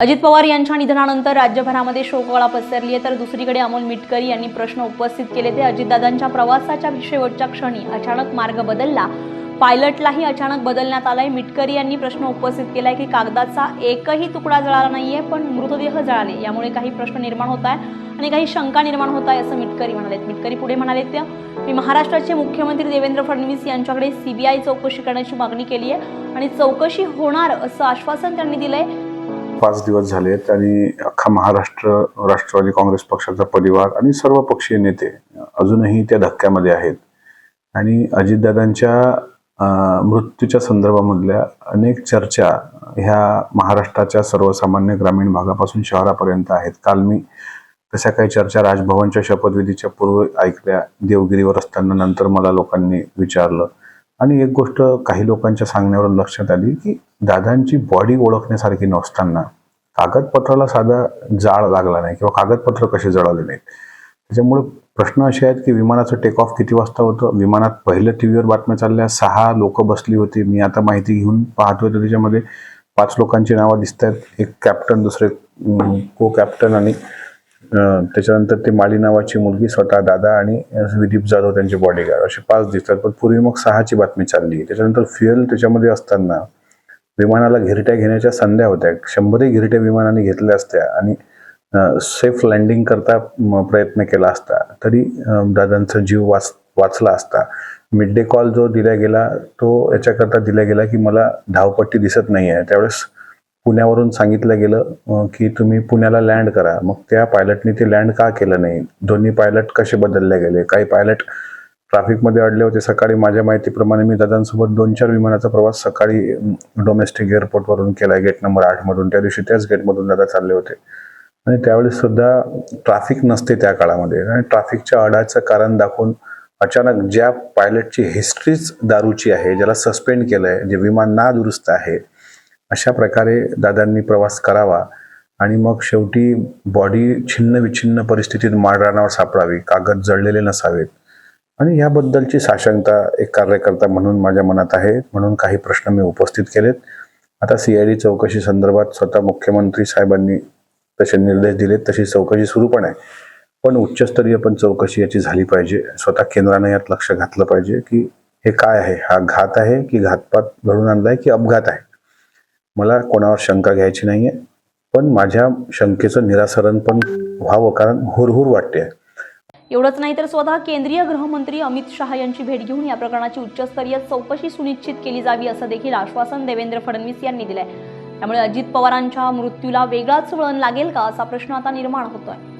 अजित पवार यांच्या निधनानंतर राज्यभरामध्ये शोककळा पसरली आहे. तर दुसरीकडे अमोल मिटकरी यांनी प्रश्न उपस्थित केले ते अजितदादांच्या प्रवासाच्या शेवटच्या क्षणी अचानक मार्ग बदलला. पायलटलाही अचानक बदलण्यात आलाय. मिटकरी यांनी प्रश्न उपस्थित केलाय की कागदाचा एकही तुकडा जळाला नाहीये पण मृतदेह जळाले. यामुळे काही प्रश्न निर्माण होत आहे आणि काही शंका निर्माण होत आहे असं मिटकरी म्हणालेत. मिटकरी पुढे म्हणालेत मी महाराष्ट्राचे मुख्यमंत्री देवेंद्र फडणवीस यांच्याकडे सीबीआय चौकशी करण्याची मागणी केली आहे आणि चौकशी होणार असं आश्वासन त्यांनी दिलंय. पाच दिवस झालेत आणि अख्खा महाराष्ट्र राष्ट्रवादी काँग्रेस पक्षाचा परिवार आणि सर्व पक्षीय नेते अजूनही त्या धक्क्यामध्ये आहेत. आणि अजितदादांच्या मृत्यूच्या संदर्भामधल्या अनेक चर्चा ह्या महाराष्ट्राच्या सर्वसामान्य ग्रामीण भागापासून शहरापर्यंत आहेत. काल मी तशा काही चर्चा राजभवनच्या शपथविधीच्या पूर्व ऐकल्या देवगिरीवर असताना नंतर मला लोकांनी विचारलं. आणि एक गोष्ट काही लोकांच्या सांगण्यावरून लक्षात आली की दादांची बॉडी ओळखण्यासारखी नसताना कागदपत्राला साधा जाळ लागला नाही किंवा कागदपत्र कसे जळाले नाहीत. त्याच्यामुळे प्रश्न असे आहेत की विमानाचं टेक ऑफ किती वाजता होतं? विमानात पहिलं टी व्हीवर बातम्या चालल्या सहा लोक बसली होती. मी आता माहिती घेऊन पाहतोय तर त्याच्यामध्ये पाच लोकांची नावं दिसत आहेत एक कॅप्टन दुसरे को कॅप्टन आणि त्याच्यानंतर ते माळी नावाची मुलगी स्वतः दादा आणि विदीप जाधव त्यांचे बॉडीगार्ड असे पाच दिसतात. पण पूर्वी मग सहाची बातमी चालली. त्याच्यानंतर फ्युएल त्याच्यामध्ये असताना विमानाला घिरट्या घेण्याच्या संध्या होत्या. शंभरही घिरट्या विमानाने घेतल्या असत्या आणि सेफ लँडिंग करता प्रयत्न केला असता. तरी दादांचा जीव वाच वाचला असता. मिड डे कॉल जो दिला गेला तो याच्याकरता दिला गेला की मला धावपट्टी दिसत नाही आहे त्यावेळेस पुण्यावरून सांगितलं गेलं की तुम्ही पुण्याला लँड करा. मग त्या पायलटने ते लँड का केलं नाही? दोन्ही पायलट कसे बदलले गेले? काही पायलट ट्रॅफिकमध्ये अडले होते सकाळी. माझ्या माहितीप्रमाणे मी दादांसोबत दोन चार विमानाचा प्रवास सकाळी डोमेस्टिक एअरपोर्टवरून केला गेट नंबर आठमधून त्या दिवशी त्याच गेटमधून दादा चालले होते. आणि त्यावेळेस सुद्धा ट्रॅफिक नसते त्या काळामध्ये. आणि ट्रॅफिकच्या अडाचं कारण दाखवून अचानक ज्या पायलटची हिस्ट्रीच दारूची आहे ज्याला सस्पेंड केलं आहे जे विमान ना दुरुस्त आहे अशा प्रकारे दादांनी प्रवास करावा आणि मग शेवटी बॉडी छिन्न विछिन्न परिस्थितीत माळरानावर सापडावी कागद जळलेले नसावेत. आणि याबद्दलची साशंकता एक कार्यकर्ता म्हणून माझ्या मनात आहे म्हणून काही प्रश्न मी उपस्थित केलेत. आता सीआयडी चौकशी संदर्भात स्वतः मुख्यमंत्री साहेबांनी तसे निर्देश दिलेत तशी चौकशी सुरू पण आहे. पण उच्चस्तरीय पण चौकशी याची झाली पाहिजे. स्वतः केंद्रानं यात लक्ष घातलं पाहिजे की हे काय आहे? हा घात आहे की घातपात घडून आणलाय की अपघात आहे? मला कोणावर शंका घ्यायची नाहीये. पण माझ्या शंकेचं निरासरण पण व्हावं कारण हुरहुर वाटते. एवढंच नाही तर स्वतः केंद्रीय गृहमंत्री अमित शहा यांची भेट घेऊन या प्रकरणाची उच्चस्तरीय चौकशी सुनिश्चित केली जावी असं देखील आश्वासन देवेंद्र फडणवीस यांनी दिलंय. त्यामुळे अजित पवारांच्या मृत्यूला वेगळाच वळण लागेल का असा प्रश्न आता निर्माण होतोय.